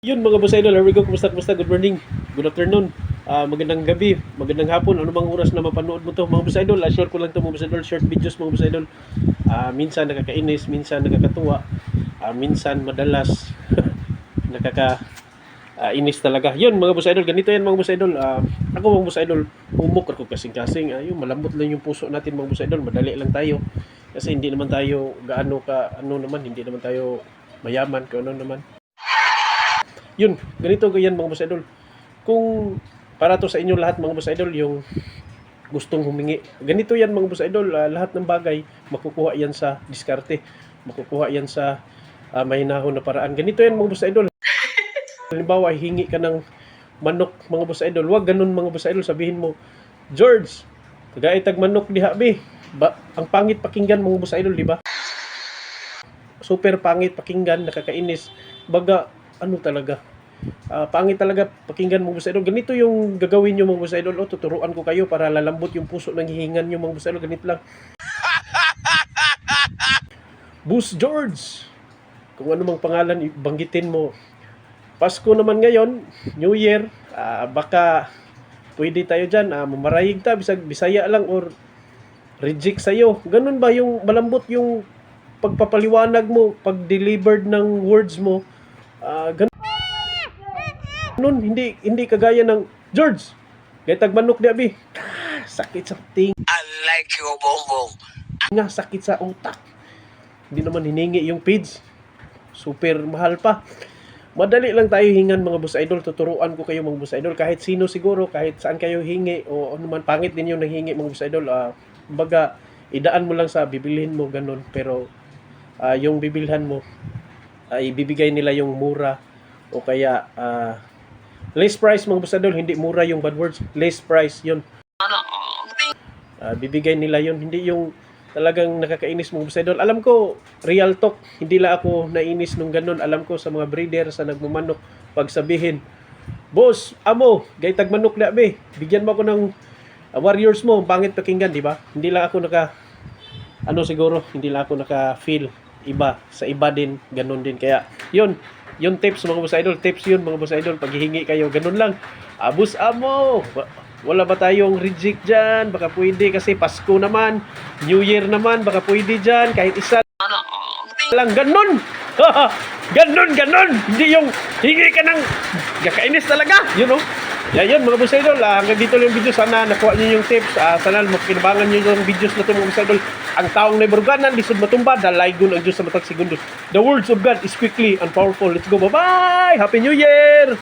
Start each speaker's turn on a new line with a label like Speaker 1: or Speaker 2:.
Speaker 1: Yun mga boss idol, here we go. Kumusta, kumusta? Good morning, good afternoon, ah, magandang gabi, magandang hapon, ano bang oras na mapanood mo to mga boss idol? Ah, short ko lang to mga boss idol, short videos mga boss idol. Ah, minsan nakakainis, minsan nakakatuwa, ah, minsan madalas nakaka ah, inis talaga. Yun mga boss idol, ganito yan mga boss idol. Ah, ako mga boss idol, umok ako kasing-kasing. Ah, yun, malambot lang yung puso natin mga boss idol, madali lang tayo. Kasi hindi naman tayo gaano ka ano naman, hindi naman tayo mayaman kung ano naman yun, ganito ganyan mga boss idol. Kung para to sa inyo lahat mga boss idol, yung gustong humingi. Ganito yan mga boss idol, ah, lahat ng bagay makukuha yan sa diskarte. Makukuha yan sa ah, mahinahon na paraan. Ganito yan mga boss idol. Halimbawa, hingi ka ng manok mga boss idol. Huwag ganun mga boss idol, sabihin mo, George, tagaitag manok diha be. Ba, ang pangit pakinggan mga boss idol, di ba? Super pangit pakinggan, nakakainis. Baga, ano talaga, Ah, pangit talaga pakinggan mga idol. Ganito yung gagawin nyo mga idol. O, tuturuan ko kayo para lalambot yung puso ng hihingan nyo mga idol. Ganito lang. Boss George! Kung ano mang pangalan, banggitin mo. Pasko naman ngayon, New Year, ah, baka pwede tayo dyan. Ah, mamarayig ta, bisag bisaya lang or reject sa'yo. Ganun ba yung malambot yung pagpapaliwanag mo, pag-delivered ng words mo. Ah, ganun. Nun hindi hindi kagaya ng George. Gaitag manok di abi Ah, sakit sa ting.
Speaker 2: I like your bonbon.
Speaker 1: nga sakit sa utak. Hindi naman hiningi yung page super mahal pa. Madali lang tayo hingan mga boss idol. Tuturuan ko kayo mga boss idol. Kahit sino siguro kahit saan kayo hingi o ano man pangit din yung nanghingi mga boss idol. Ah baga idaan mo lang sa bibilhin mo ganun. Pero ah, yung bibilhan mo ay bibigay nila yung mura o kaya ah, less price mga boss idol hindi mura yung bad words. Less price yun. Ah, bibigay nila yon hindi yung talagang nakakainis mong boss idol alam ko real talk. Hindi la ako nainis nung ganun. Alam ko sa mga breeder sa nagmumanok pag sabihin boss amo gaytag manok na be bigyan mo ako ng ah, warriors mo. Pangit pakinggan di ba? Hindi lang ako naka ano siguro hindi lang ako naka feel iba sa iba din ganun din. Kaya yun yung tips mga boss idol tips yun mga boss idol pag hihingi kayo ganun lang. Abus amo! Wa- wala ba tayong reject dyan? Baka pwede kasi Pasko naman New Year naman baka pwede dyan kahit isa lang ganun! Ganun ganun! Hindi yung hingi ka ng kakainis talaga you know Yeah, yun mga boss idol, ah, hanggang dito lang yung video. Sana nakuha niyo yung tips. Ah, sana mapinabangan niyo yung videos na ito mga boss idol. Ang taong na iburganan, lisod matumba, dalaygon ang Diyos sa matag segundos. The words of God is quickly and powerful. Let's go, bye-bye! Happy New Year!